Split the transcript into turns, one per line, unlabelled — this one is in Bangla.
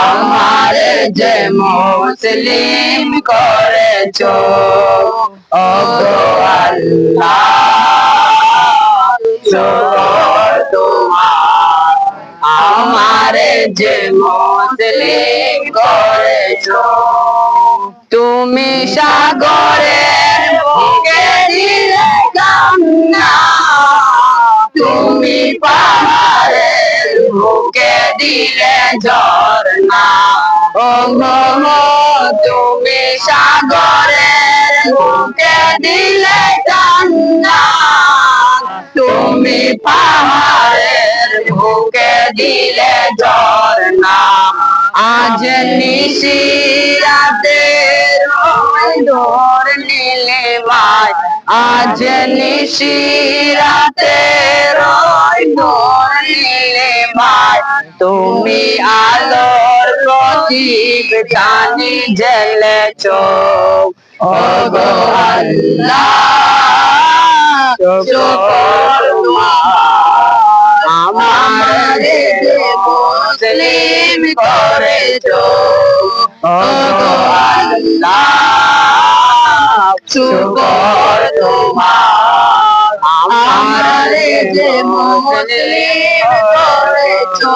আমার যে মুসলিম করেছ আমার যে মুসলিম করেছ তুমি সাগরের বুকে দিলে ঝর্ণা। ও গো তুমি সাগরের বুকে দিলে কান্না তুমি পাহাড়ের বুকে দিলে ঝর্ণা। আজ নিশিরাতে রোয় ধর নীলে মায় আজ নিশিরাতে রোয় ধর নীলে মায় তুমি আলোর প্রদীপ জানি জ্বলেছ আল্লাহ আমার মুসলিম করেছ তোমার আমার মুসলিম Ciao.